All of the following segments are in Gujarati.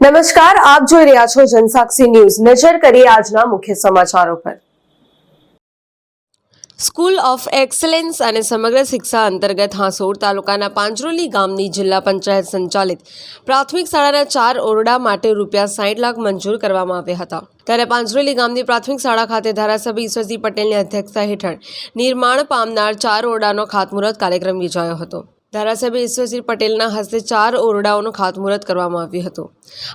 નમસ્કાર, આપ જોઈ રહ્યા છો જનસાક્ષી ન્યૂઝ. નજર કરીએ આજના મુખ્ય સમાચારો પર. સ્કૂલ ઓફ એક્સલન્સ અને સમગ્ર શિક્ષા અંતર્ગત હાંસોડ તાલુકાના પાંજરોલી ગામની જિલ્લા પંચાયત સંચાલિત પ્રાથમિક શાળાના ચાર ઓરડા માટે રૂપિયા સાઠ લાખ મંજૂર કરવામાં આવ્યા હતા. ત્યારે પાંજરોલી ગામની પ્રાથમિક શાળા ખાતે ધારાસભ્ય ઈશ્વરસિંહ પટેલની અધ્યક્ષતા હેઠળ નિર્માણ પામનાર ચાર ઓરડાનો ખાતમુહૂર્ત કાર્યક્રમ યોજાયો હતો. ધારાસભ્ય ઈશ્વરસિંહ પટેલના હસ્તે ચાર ઓરડાઓનું ખાતમુહૂર્ત કરવામાં આવ્યું હતું.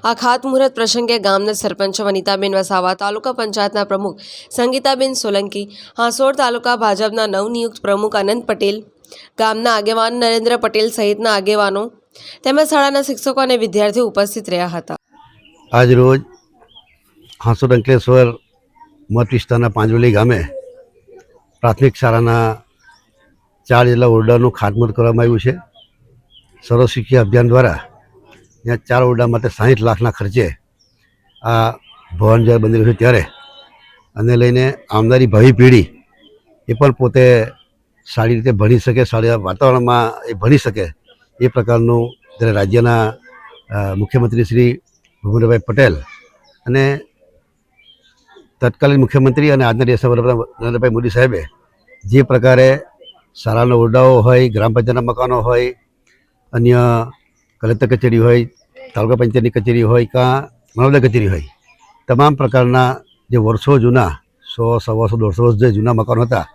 આ ખાતમુહૂર્ત પ્રસંગે ગામના સરપંચ વનિતાબેન વસાવા, તાલુકા પંચાયતના પ્રમુખ સંગીતાબેન સોલંકી હાંસોડ તાલુકા ભાજપના નવનિયુક્ત પ્રમુખ અનંત પટેલ, ગામના આગેવાન નરેન્દ્ર પટેલ સહિતના આગેવાનો તેમજ શાળાના શિક્ષકો અને વિદ્યાર્થીઓ ઉપસ્થિત રહ્યા હતા. આજ રોજ હાંસોદ અંકલેશ્વર મત વિસ્તારના પાંજોલી ગામે પ્રાથમિક શાળાના ચાર જેટલા ઓરડાનું ખાતમુહૂર્ત કરવામાં આવ્યું છે. સરસ શિક્ષા અભિયાન દ્વારા ત્યાં ચાર ઓરડા માટે સાહીઠ લાખના ખર્ચે આ ભવન જ્યારે બની રહ્યું છે ત્યારે અને લઈને આવનારી ભાવિ પેઢી એ પણ પોતે સારી રીતે ભણી શકે, સારી વાતાવરણમાં એ ભણી શકે એ પ્રકારનું જ્યારે રાજ્યના મુખ્યમંત્રી શ્રી ભૂપેન્દ્રભાઈ પટેલ અને તત્કાલીન મુખ્યમંત્રી અને આજના દેશના વડાપ્રધાન નરેન્દ્રભાઈ મોદી સાહેબે જે પ્રકારે શાળાના ઓરડાઓ હોય, ગ્રામ પંચાયતના મકાનો હોય, અન્ય કલેક્ટર કચેરી હોય, તાલુકા પંચાયતની કચેરી હોય કાં મામલતદાર કચેરી હોય, તમામ પ્રકારના જે વર્ષો જૂના, સો સવાસો દોઢસો વર્ષ જે જૂના મકાનો હતા,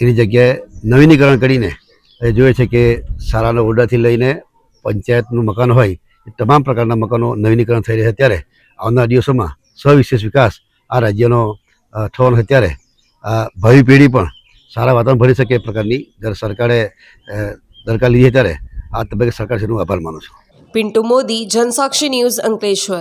એની જગ્યાએ નવીનીકરણ કરીને એ જોઈએ છે કે શાળાના ઓરડાથી લઈને પંચાયતનું મકાન હોય, એ તમામ પ્રકારના મકાનો નવીનીકરણ થઈ રહ્યા ત્યારે આવનારા દિવસોમાં સવિશેષ વિકાસ આ રાજ્યનો થવાનો છે ત્યારે. આ ભાવિ પેઢી પણ સારા વાતાવરણ ભરી શકે એ પ્રકારની. જ્યારે સરકારે દરકાર લીધી ત્યારે આ તબક્કે સરકાર છે આભાર માનું છું. પિન્ટુ મોદી, જનસાક્ષી ન્યૂઝ અંકલેશ્વર.